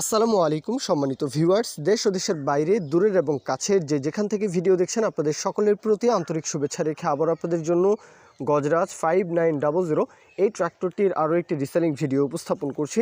আসসালামু আলাইকুম, সম্মানিত ভিউয়ার্স। দেশ ও দেশের বাইরে, দূরের এবং কাছের যে যেখান থেকে ভিডিও দেখছেন, আপনাদের সকলের প্রতি আন্তরিক শুভেচ্ছা রেখে আবার আপনাদের জন্য Gajraj five nine double zero এই ট্র্যাক্টরটির আরও একটি রিসেলিং ভিডিও উপস্থাপন করছি।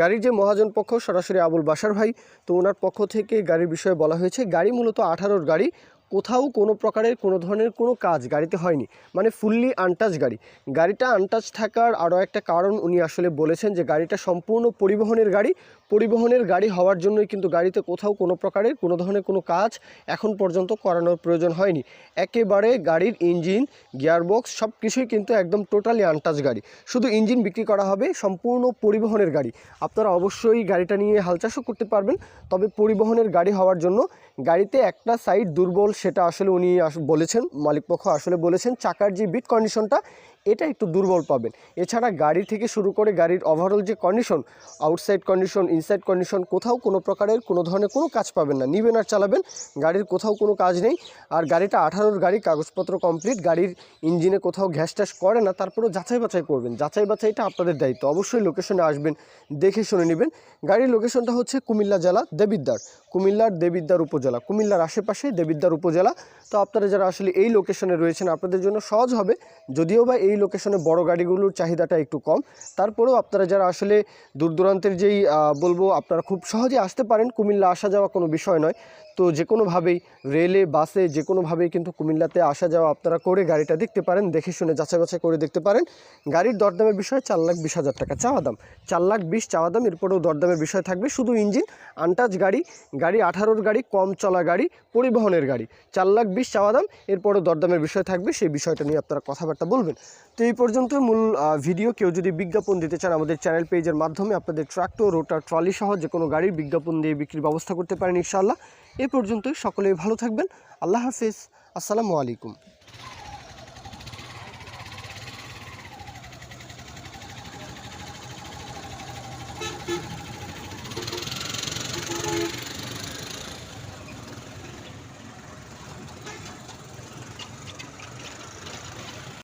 গাড়ির যে মহাজন পক্ষ, সরাসরি আবুল বাসার ভাই, তো ওনার পক্ষ থেকে গাড়ির বিষয়ে বলা হয়েছে, গাড়ি মূলত আঠারোর গাড়ি। কোথাও কোনো প্রকারের কোনো ধরনের কোনো কাজ গাড়িতে হয়নি মানে ফুললি আনটাচ গাড়ি। গাড়িটা আনটাচ থাকার আরও একটা কারণ উনি আসলে বলেছেন যে গাড়িটা সম্পূর্ণ পরিবহনের গাড়ি পরিবহনের গাড়ি হওয়ার জন্যই কিন্তু গাড়িতে কোথাও কোনো প্রকারের কোনো ধরনের কোনো কাজ এখন পর্যন্ত করানোর প্রয়োজন হয়নি। একেবারে গাড়ির ইঞ্জিন, গিয়ারবক্স সব কিছুই কিন্তু একদম টোটালি আনটাচ গাড়ি। শুধু ইঞ্জিন বিক্রি করা হবে, সম্পূর্ণ পরিবহনের গাড়ি। আপনারা অবশ্যই গাড়িটা নিয়ে হাল চাষও করতে পারবেন, তবে পরিবহনের গাড়ি হওয়ার জন্য গাড়িতে একটা সাইড দুর্বল সেটা আসলে উনি বলেছেন মালিকপক্ষ আসলে বলেছেন চাকার যে বিট কন্ডিশনটা এটা একটু দুর্বল পাবেন। এছাড়া গাড়ি থেকে শুরু করে গাড়ির ওভারঅল যে condition outside condition inside condition কোথাও কোনো প্রকারের কোনো ধরনের কোনো কাজ পাবেন না। নিবেন আর চালাবেন, গাড়ির কোথাও কোনো কাজ নেই। আর গাড়িটা আঠারোর গাড়ি, কাগজপত্র কমপ্লিট গাড়ির ইঞ্জিনে কোথাও গ্যাস ট্যাস করে না, তারপরেও যাচাই বাছাই করবেন। যাচাই বাছাইটা আপনাদের দায়িত্ব। অবশ্যই লোকেশনে আসবেন, দেখে শুনে নেবেন। গাড়ির লোকেশনটা হচ্ছে কুমিল্লা জেলা দেবিদ্দার কুমিল্লার দেবিদ্দার উপজেলা, কুমিল্লার আশেপাশে দেবিদ্দার উপজেলা। তো আপনারা যারা আসলে এই লোকেশনে রয়েছেন, আপনাদের জন্য সহজ হবে। যদিও বা এই লোকেশনে বড় গাড়িগুলোর চাহিদাটা একটু কম। তারপরেও আপনারা যারা আসলে দূর দূরান্তের যেই বলব আপনারা খুব সহজে আসতে পারেন। কুমিল্লা আসা যাওয়া কোনো বিষয় নয়। তো যে কোনোভাবেই রেলে, বাসে যে কোনোভাবেই কিন্তু কুমিল্লাতে আসা যাওয়া আপনারা করে গাড়িটা দেখতে পারেন, দেখে শুনে যাচাই বাছাই করে দেখতে পারেন। গাড়ির দরদামের বিষয় চার লাখ বিশ হাজার টাকা চাওয়া দাম। চার লাখ বিশ চাওয়া দাম, এরপরেও দরদামের বিষয় থাকবে শুধু ইঞ্জিন, আনটাচ গাড়ি গাড়ি আঠারোর গাড়ি, কম চলা গাড়ি, পরিবহনের গাড়ি। চার লাখ বিশ চাওয়া দাম, এরপরেও দরদামের বিষয় থাকবে, সেই বিষয়টা নিয়ে আপনারা কথাবার্তা বলবেন। তো এই পর্যন্ত মূল ভিডিও। কেউ যদি বিজ্ঞাপন দিতে চান আমাদের চ্যানেল পেজের মাধ্যমে, আপনাদের ট্রাক্টর রোটার, ট্রলি সহ যে কোনো গাড়ির বিজ্ঞাপন দিয়ে বিক্রির ব্যবস্থা করতে পারেন ইনশাআল্লাহ। এ পর্যন্তই, সকলেই ভালো থাকবেন। আল্লাহ হাফিজ। আসসালামু আলাইকুম।